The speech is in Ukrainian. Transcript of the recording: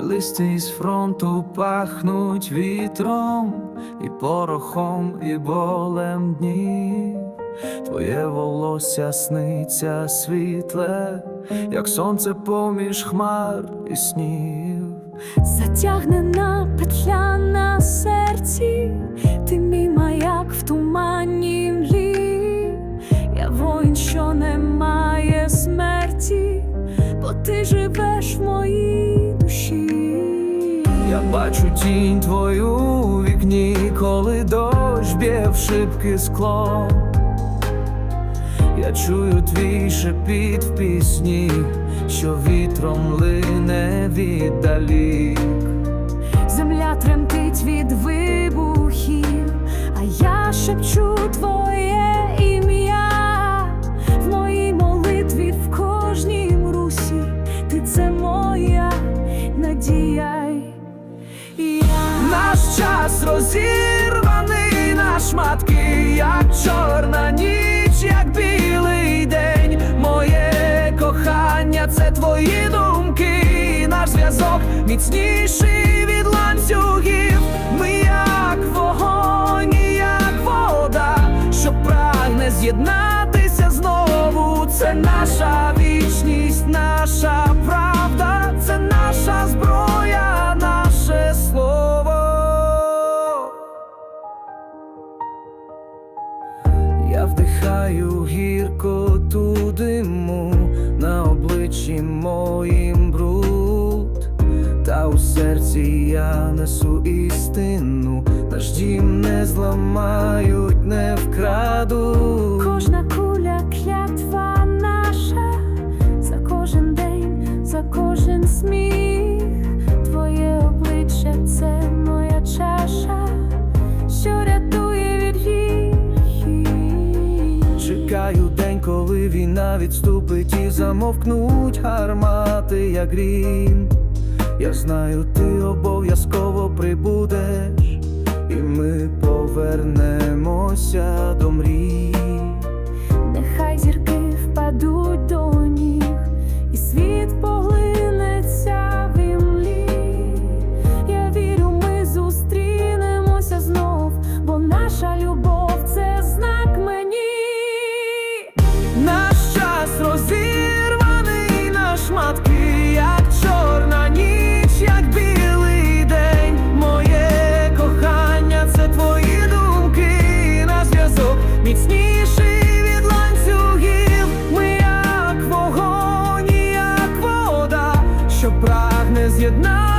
Листи із фронту пахнуть вітром, і порохом, і болем днів. Твоє волосся сниться світле, як сонце поміж хмар і снів. Затягнена петля на серці, ти мій маяк в туманній бо ти живеш в моїй душі. Я бачу тінь твою у вікні, коли дощ б'є в шибки скло. Я чую твій шепіт в пісні, що вітром лине віддалік. Моя надія. Я Наш час розірваний на шматки, як чорна ніч, як білий день. Моє кохання, це твої думки, наш зв'язок міцніший від ланцюгів. Ми як вогонь, і як вода, що прагне з'єднатися знову. Це наша вічність, наша Я вдихаю гіркоту диму на обличчі моїм бруд, та у серці я несу істину, наш не зламають, не вкрадуть. Чекаю день, коли війна відступить і замовкнуть гармати, як грім. Я знаю, ти обов'язково прибудеш, як